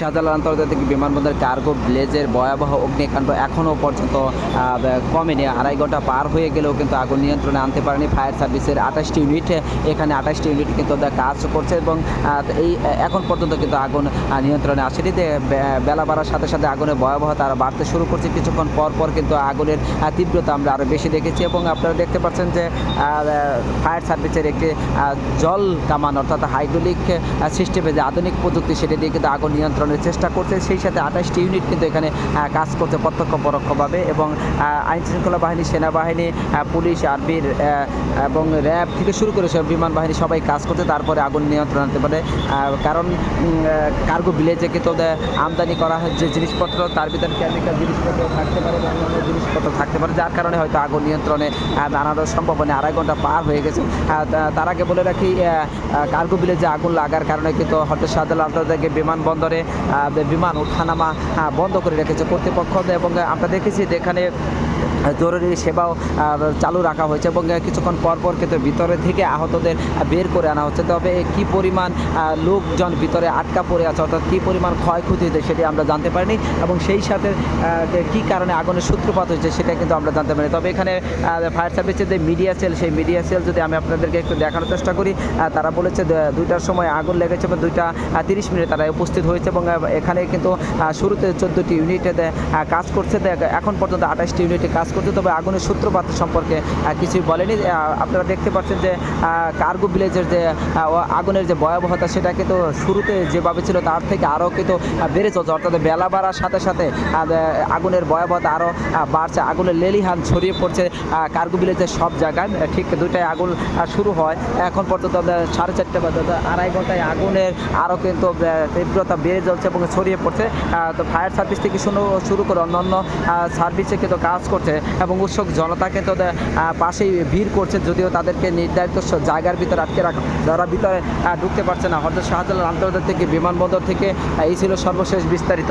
শাহজালাল আন্তর্জাতিক বিমানবন্দর কার্গো ব্লেজের ভয়াবহ অগ্নিকাণ্ড এখনও পর্যন্ত কমেনি। আড়াই ঘণ্টা পার হয়ে গেলেও কিন্তু আগুন নিয়ন্ত্রণে আনতে পারেনি ফায়ার সার্ভিসের আঠাশটি ইউনিট। এখানে আঠাশটি ইউনিট কিন্তু কাজ করছে এবং এই, এখন পর্যন্ত কিন্তু আগুন নিয়ন্ত্রণে আসেনি। বেলা বাড়ার সাথে সাথে আগুনের ভয়াবহতা আরও বাড়তে শুরু করছে। কিছুক্ষণ পর পর কিন্তু আগুনের তীব্রতা আমরা আরও বেশি দেখেছি এবং আপনারা দেখতে পাচ্ছেন যে ফায়ার সার্ভিসের একটি জল কামান অর্থাৎ হাইড্রোলিক সিস্টেমে যে আধুনিক প্রযুক্তি সেটি দিয়ে কিন্তু আগুন নিয়ন্ত্রণের চেষ্টা করছে সেই সাথে আঠাশটি ইউনিট কিন্তু এখানে কাজ করছে প্রত্যক্ষ পরোক্ষভাবে এবং আইন শৃঙ্খলা বাহিনী সেনাবাহিনী পুলিশ আর্মির এবং র্যাব থেকে শুরু করে সব বিমান বাহিনী সবাই কাজ করছে তারপরে আগুন নিয়ন্ত্রণ আনতে পারে। কারণ কার্গো ভিলেজে কিন্তু আমদানি করা হয় যে জিনিসপত্র তার ভিতরে কেমিক্যাল জিনিসপত্র থাকতে পারে বা জিনিসপত্র থাকতে পারে যার কারণে হয়তো আগুন নিয়ন্ত্রণে আহ, আনারও সম্ভব হয়নি আড়াই ঘণ্টা পার হয়ে গেছে। তার আগে বলে রাখি কার্গো ভিলেজে আগুন লাগার কারণে কিন্তু হয়তো শাহজালাল বিমানবন্দরে বিমান ওঠানামা বন্ধ করে রেখেছে কর্তৃপক্ষ। এবং আমরা দেখেছি যে এখানে জরুরি সেবাও চালু রাখা হয়েছে এবং কিছুক্ষণ পর পর কিন্তু ভিতরে থেকে আহতদের বের করে আনা হচ্ছে। তবে কি পরিমাণ লোকজন ভিতরে আটকা পড়ে আছে, অর্থাৎ কী পরিমাণ ক্ষয়ক্ষতি হয়েছে সেটি আমরা জানতে পারিনি এবং সেই সাথে কী কারণে আগুনের সূত্রপাত হয়েছে সেটা কিন্তু আমরা জানতে পারিনি। তবে এখানে ফায়ার সার্ভিসের যে মিডিয়া সেল, সেই মিডিয়া সেল যদি আমি আপনাদেরকে একটু দেখানোর চেষ্টা করি তারা বলেছে দুইটার সময় আগুন লেগেছে এবং দুইটা তিরিশ মিনিট তারা উপস্থিত হয়েছে এবং এখানে কিন্তু শুরুতে চোদ্দোটি ইউনিটে কাজ করছে। এখন পর্যন্ত আঠাশটি ইউনিটে কাজ করছে, তবে আগুনের সূত্রপাত সম্পর্কে কিছুই বলেনি। আপনারা দেখতে পাচ্ছেন যে কার্গো ভিলেজের যে আগুনের যে ভয়াবহতা, সেটা কিন্তু শুরুতে যেভাবে ছিল, তার থেকে আরও কিন্তু বেড়ে চলছে। অর্থাৎ বেলা বাড়ার সাথে সাথে আগুনের ভয়াবহতা আরও বাড়ছে। আগুনের লেলিহান ছড়িয়ে পড়ছে কার্গো ভিলেজের সব জায়গায়। ঠিক দুইটায় আগুন শুরু হয়। এখন পর্যন্ত সাড়ে চারটে অর্থাৎ আড়াই ঘন্টায় আগুনের আরও কিন্তু তীব্রতা বেড়ে চলছে এবং ছড়িয়ে পড়ছে। তো ফায়ার সার্ভিস থেকে শুরু করে অন্যান্য সার্ভিসে কিন্তু কাজ করছে। এবং উৎসুক জনতা কিন্তু পাশেই ভিড় করছে, যদিও তাদেরকে নির্ধারিত জায়গার ভিতরে আটকে রাখা, যারা ভিতরে ঢুকতে পারছে না। হয়তো শাহজালাল আন্তর্জাতিক বিমানবন্দর থেকে এই ছিল সর্বশেষ বিস্তারিত।